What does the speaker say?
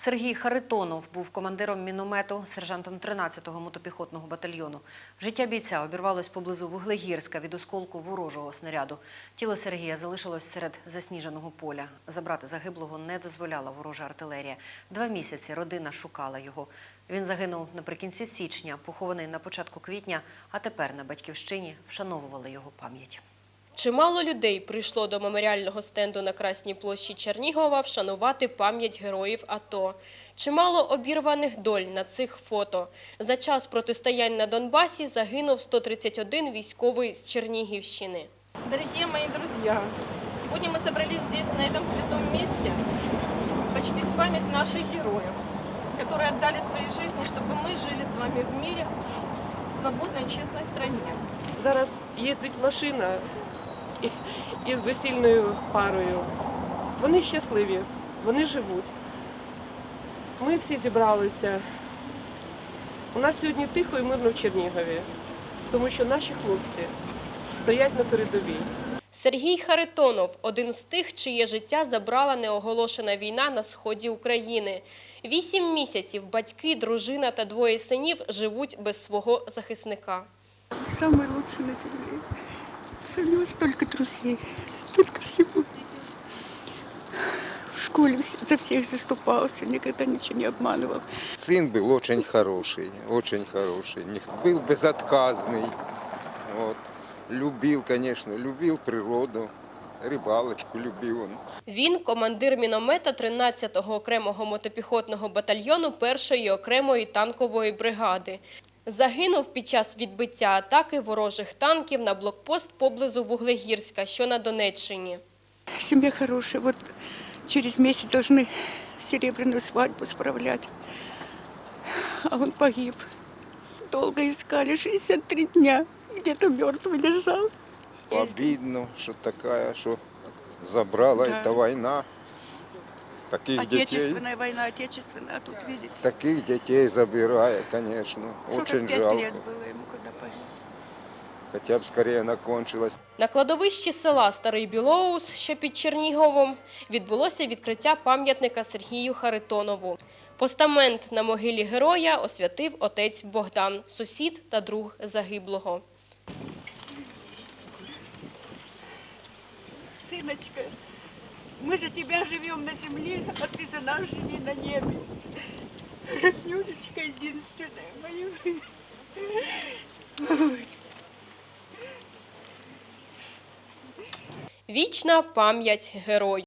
Сергій Харитонов був командиром міномету, сержантом 13-го мотопіхотного батальйону. Життя бійця обірвалось поблизу Вуглегірська від осколку ворожого снаряду. Тіло Сергія залишилось серед засніженого поля. Забрати загиблого не дозволяла ворожа артилерія. Два місяці родина шукала його. Він загинув наприкінці січня, похований на початку квітня, а тепер на батьківщині вшановували його пам'ять. Чимало людей прийшло до меморіального стенду на Красній площі Чернігова вшанувати пам'ять героїв АТО. Чимало обірваних доль на цих фото. За час протистоянь на Донбасі загинув 131 військовий з Чернігівщини. Дорогие мои друзья, сегодня мы собрались здесь, на этом святом месте, почтить память наших героев, которые отдали свои жизни, чтобы мы жили с вами в мире, в свободной, честной стране. Зараз їздить машина і- із весільною парою. Вони щасливі, вони живуть. Ми всі зібралися. У нас сьогодні тихо і мирно в Чернігові, тому що наші хлопці стоять на передовій. Сергій Харитонов – один з тих, чиє життя забрала неоголошена війна на сході України. Вісім місяців батьки, дружина та двоє синів живуть без свого захисника. Самый лучший на земле. У него столько друзей, столько всего. В школе вс- за всех заступался, никогда ничего не обманывал. Сын был очень хороший, очень хороший. Не- Был безотказный. Вот. Любил, конечно, любил природу. Рыбалочку любил он. Він командир міномета 13-го окремого мотопіхотного батальйону 1-ї окремої танкової бригади. Загинув під час відбиття атаки ворожих танків на блокпост поблизу Вуглегірська, що на Донеччині. Семья хорошая. Вот через месяц должны серебряную свадьбу справлять. А он погиб. Долго искали, 63 дня. Где-то мертвый лежал. Обидно, что такая, что забрала Да. эта война. Таких детей, Отечественная война, отечественная. А тут, видите, таких детей забирая, конечно. Очень 45 жалко. лет было ему, когда погиб. Хотя бы скорее она кончилась. На кладовищі села Старий Білоус, що під Черніговом, відбулося відкриття пам'ятника Сергію Харитонову. Постамент на могилі героя освятив отець Богдан, сусід та друг загиблого. Сыночка, мы за тебя живем на земле, а ты за нас живи на небе. Нюрочка единственная моя. Вічна пам'ять герою.